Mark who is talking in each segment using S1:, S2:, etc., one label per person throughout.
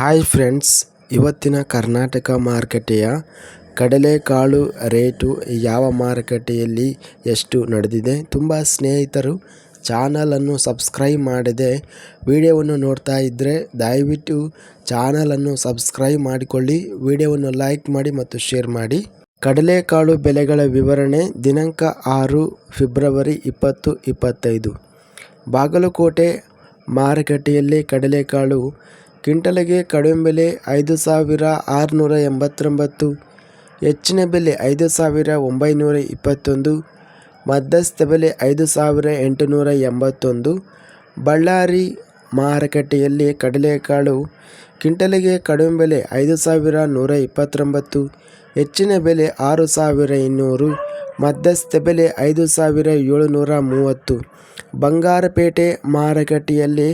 S1: Hi friends ಇವತ್ತಿನ ಕರ್ನಾಟಕ ಮಾರುಕಟ್ಟೆಯ ಕಡಲೆಕಾಳು ರೇಟು ಯಾವ ಮಾರುಕಟ್ಟೆಯಲ್ಲಿ ಎಷ್ಟು ನಡೆದಿದೆ ತುಂಬ ಸ್ನೇಹಿತರು ಚಾನಲನ್ನು ಸಬ್ಸ್ಕ್ರೈಬ್ ಮಾಡದೆ ವಿಡಿಯೋವನ್ನು ನೋಡ್ತಾ ಇದ್ದರೆ ದಯವಿಟ್ಟು ಚಾನಲನ್ನು ಸಬ್ಸ್ಕ್ರೈಬ್ ಮಾಡಿಕೊಳ್ಳಿ, ವಿಡಿಯೋವನ್ನು ಲೈಕ್ ಮಾಡಿ ಮತ್ತು ಶೇರ್ ಮಾಡಿ. ಕಡಲೆಕಾಳು ಬೆಲೆಗಳ ವಿವರಣೆ ದಿನಾಂಕ ಆರು ಫೆಬ್ರವರಿ ಇಪ್ಪತ್ತು ಇಪ್ಪತ್ತೈದು. ಬಾಗಲಕೋಟೆ ಮಾರುಕಟ್ಟೆಯಲ್ಲಿ ಕಡಲೆಕಾಳು ಕ್ವಿಂಟಲಿಗೆ ಕಡಿಮೆ ಬೆಲೆ ಐದು ಸಾವಿರ ಆರುನೂರ ಎಂಬತ್ತೊಂಬತ್ತು, ಹೆಚ್ಚಿನ ಬೆಲೆ ಐದು ಸಾವಿರ ಒಂಬೈನೂರ ಇಪ್ಪತ್ತೊಂದು, ಮಧ್ಯಸ್ಥ ಬೆಲೆ ಐದು ಸಾವಿರ ಎಂಟುನೂರ ಎಂಬತ್ತೊಂದು. ಬಳ್ಳಾರಿ ಮಾರುಕಟ್ಟೆಯಲ್ಲಿ ಕಡಲೆಕಾಳು ಕ್ವಿಂಟಲಿಗೆ ಕಡಿಮೆ ಬೆಲೆ ಐದು ಸಾವಿರ ನೂರ ಇಪ್ಪತ್ತೊಂಬತ್ತು, ಹೆಚ್ಚಿನ ಬೆಲೆ ಆರು ಸಾವಿರ ಇನ್ನೂರು, ಮಧ್ಯಸ್ಥ ಬೆಲೆ ಐದು ಸಾವಿರ ಏಳುನೂರ ಮೂವತ್ತು. ಬಂಗಾರಪೇಟೆ ಮಾರುಕಟ್ಟೆಯಲ್ಲಿ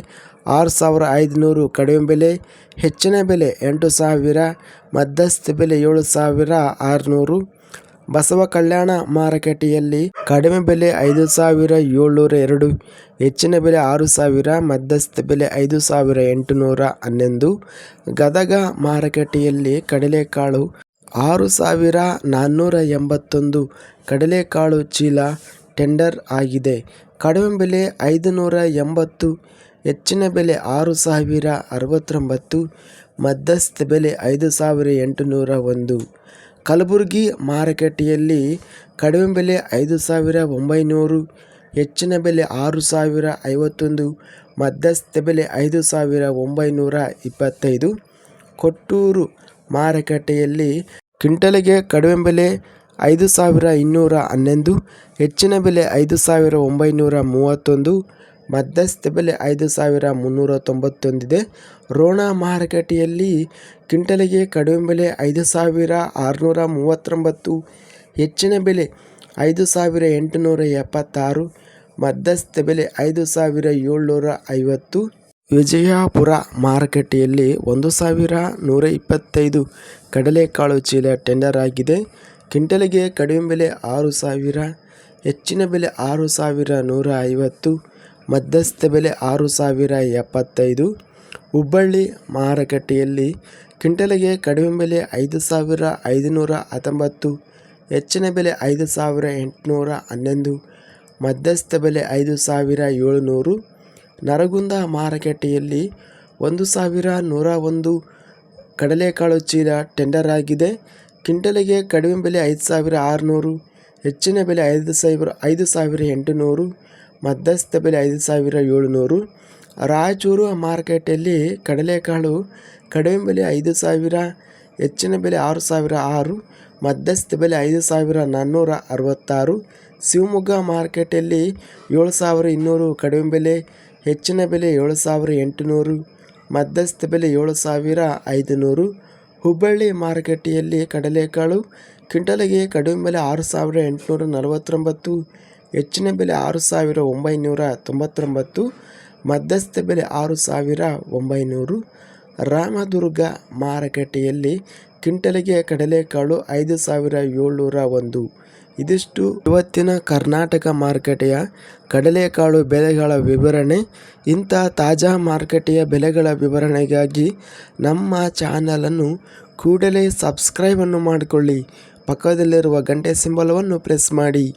S1: ಆರು ಸಾವಿರ ಐದುನೂರು ಕಡಿಮೆ ಬೆಲೆ, ಹೆಚ್ಚಿನ ಬೆಲೆ ಎಂಟು ಸಾವಿರ, ಮಧ್ಯಸ್ಥ ಬೆಲೆ ಏಳು ಸಾವಿರ ಆರುನೂರು. ಬಸವ ಕಲ್ಯಾಣ ಮಾರುಕಟ್ಟೆಯಲ್ಲಿ ಕಡಿಮೆ ಬೆಲೆ ಐದು ಸಾವಿರ ಏಳ್ನೂರ ಎರಡು, ಹೆಚ್ಚಿನ ಬೆಲೆ ಆರು ಸಾವಿರ, ಮಧ್ಯಸ್ಥ ಬೆಲೆ ಐದು ಸಾವಿರ ಎಂಟುನೂರ ಹನ್ನೊಂದು. ಗದಗ ಮಾರುಕಟ್ಟೆಯಲ್ಲಿ ಕಡಲೆಕಾಳು ಆರು ಸಾವಿರ ನಾನ್ನೂರ ಎಂಬತ್ತೊಂದು. ಕಡಲೆಕಾಳು ಚೀಲ, ಟೆಂಡರ್ ಆಗಿದೆ. ಕಡಿಮೆ ಬೆಲೆ ಐದು ನೂರ ಎಂಬತ್ತು. ಹೆಚ್ಚಿನ ಬೆಲೆ ಆರು ಸಾವಿರ ಅರವತ್ತೊಂಬತ್ತು, ಮಧ್ಯಸ್ಥ ಬೆಲೆ ಐದು ಸಾವಿರ ಎಂಟುನೂರ ಒಂದು. ಕಲಬುರಗಿ ಮಾರುಕಟ್ಟೆಯಲ್ಲಿ ಕಡಿಮೆ ಬೆಲೆ ಐದು ಸಾವಿರ ಒಂಬೈನೂರು, ಹೆಚ್ಚಿನ ಬೆಲೆ ಆರು ಸಾವಿರ ಐವತ್ತೊಂದು, ಮಧ್ಯಸ್ಥ ಬೆಲೆ ಐದು ಸಾವಿರ ಒಂಬೈನೂರ ಇಪ್ಪತ್ತೈದು. ಕೊಟ್ಟೂರು ಮಾರುಕಟ್ಟೆಯಲ್ಲಿ ಕ್ವಿಂಟಲ್ಗೆ ಕಡಿಮೆ ಬೆಲೆ ಐದು ಸಾವಿರ ಇನ್ನೂರ ಹನ್ನೊಂದು, ಹೆಚ್ಚಿನ ಬೆಲೆ ಐದು ಸಾವಿರ ಒಂಬೈನೂರ ಮೂವತ್ತೊಂದು ಮಧ್ಯಸ್ಥ ಬೆಲೆ ಐದು ಸಾವಿರ ಮುನ್ನೂರ ತೊಂಬತ್ತೊಂದಿದೆ. ರೋಣ ಮಾರುಕಟ್ಟೆಯಲ್ಲಿ ಕ್ವಿಂಟಲಿಗೆ ಕಡಿಮೆ ಬೆಲೆ ಐದು ಸಾವಿರ ಆರುನೂರ ಮೂವತ್ತೊಂಬತ್ತು, ಹೆಚ್ಚಿನ ಬೆಲೆ ಐದು ಸಾವಿರ ಎಂಟುನೂರ ಎಪ್ಪತ್ತಾರು ಮಧ್ಯಸ್ಥ ಬೆಲೆ ಐದು ಸಾವಿರ ಏಳ್ನೂರ ಐವತ್ತು. ವಿಜಯಪುರ ಮಾರುಕಟ್ಟೆಯಲ್ಲಿ ಒಂದು ಸಾವಿರ ನೂರ ಇಪ್ಪತ್ತೈದು ಕಡಲೆಕಾಳು ಚೀಲ ಟೆಂಡರ್ ಆಗಿದೆ. ಕ್ವಿಂಟಲಿಗೆ ಕಡಿಮೆ ಬೆಲೆ ಆರು ಸಾವಿರ, ಹೆಚ್ಚಿನ ಬೆಲೆ ಆರು ಸಾವಿರ ನೂರ ಐವತ್ತು. ಮಧ್ಯಸ್ಥ ಬೆಲೆ ಆರು ಸಾವಿರ ಎಪ್ಪತ್ತೈದು. ಹುಬ್ಬಳ್ಳಿ ಮಾರುಕಟ್ಟೆಯಲ್ಲಿ ಕ್ವಿಂಟಲಿಗೆ ಕಡಿಮೆ ಬೆಲೆ ಐದು ಸಾವಿರ ಐದುನೂರ ಹತ್ತೊಂಬತ್ತು, ಹೆಚ್ಚಿನ ಬೆಲೆ ಐದು ಸಾವಿರ ಎಂಟುನೂರ ಹನ್ನೊಂದು, ಮಧ್ಯಸ್ಥ ಬೆಲೆ ಐದು ಸಾವಿರ ಏಳುನೂರು. ನರಗುಂದ ಮಾರುಕಟ್ಟೆಯಲ್ಲಿ ಒಂದು ಸಾವಿರ ನೂರ ಒಂದು ಕಡಲೆಕಾಳು ಚೀಲ ಟೆಂಡರ್ ಆಗಿದೆ. ಕ್ವಿಂಟಲಿಗೆ ಕಡಿಮೆ ಬೆಲೆ ಐದು ಸಾವಿರ ಆರುನೂರು, ಹೆಚ್ಚಿನ ಬೆಲೆ ಐದು ಸಾವಿರ ಐದು ಸಾವಿರ ಎಂಟುನೂರು. ಮಧ್ಯಸ್ಥ ಬೆಲೆ ಐದು ಸಾವಿರ ಏಳುನೂರು. ರಾಯಚೂರು ಮಾರ್ಕೆಟಲ್ಲಿ ಕಡಲೆಕಾಳು ಕಡಿಮೆ ಬೆಲೆ ಐದು ಸಾವಿರ, ಹೆಚ್ಚಿನ ಬೆಲೆ ಆರು ಸಾವಿರ ಆರು, ಮಧ್ಯಸ್ಥ ಬೆಲೆ ಐದು ಸಾವಿರ ನಾನ್ನೂರ ಅರವತ್ತಾರು. ಶಿವಮೊಗ್ಗ ಮಾರ್ಕೆಟಲ್ಲಿ ಏಳು ಸಾವಿರ ಇನ್ನೂರು, ಕಡಿಮೆ ಬೆಲೆ ಹೆಚ್ಚಿನ ಬೆಲೆ ಏಳು ಸಾವಿರ ಎಂಟುನೂರು, ಮಧ್ಯಸ್ಥ ಬೆಲೆ ಏಳು ಸಾವಿರ ಐದುನೂರು. ಹುಬ್ಬಳ್ಳಿ ಮಾರುಕಟ್ಟೆಯಲ್ಲಿ ಕಡಲೆಕಾಳು ಕ್ವಿಂಟಲ್ಗೆ ಕಡಿಮೆ ಬೆಲೆ ಆರು ಸಾವಿರ ಎಂಟುನೂರ ನಲವತ್ತೊಂಬತ್ತು ಹೆಚ್ಚಿನ ಬೆಲೆ ಆರು ಸಾವಿರ ಒಂಬೈನೂರ ತೊಂಬತ್ತೊಂಬತ್ತು, ಮಧ್ಯಸ್ಥ ಬೆಲೆ ಆರು ಸಾವಿರ ಒಂಬೈನೂರು. ರಾಮದುರ್ಗ ಮಾರುಕಟ್ಟೆಯಲ್ಲಿ ಕಿಂಟಲಿಗೆ ಕಡಲೆಕಾಳು ಐದು ಸಾವಿರ ಏಳ್ನೂರ ಒಂದು. ಇದಿಷ್ಟು ಇವತ್ತಿನ ಕರ್ನಾಟಕ ಮಾರುಕಟ್ಟೆಯ ಕಡಲೆಕಾಳು ಬೆಲೆಗಳ ವಿವರಣೆ. ಇಂಥ ತಾಜಾ ಮಾರುಕಟ್ಟೆಯ ಬೆಲೆಗಳ ವಿವರಣೆಗಾಗಿ ನಮ್ಮ ಚಾನಲನ್ನು ಕೂಡಲೇ ಸಬ್ಸ್ಕ್ರೈಬನ್ನು ಮಾಡಿಕೊಳ್ಳಿ. ಪಕ್ಕದಲ್ಲಿರುವ ಗಂಟೆ ಸಿಂಬಲವನ್ನು ಪ್ರೆಸ್ ಮಾಡಿ.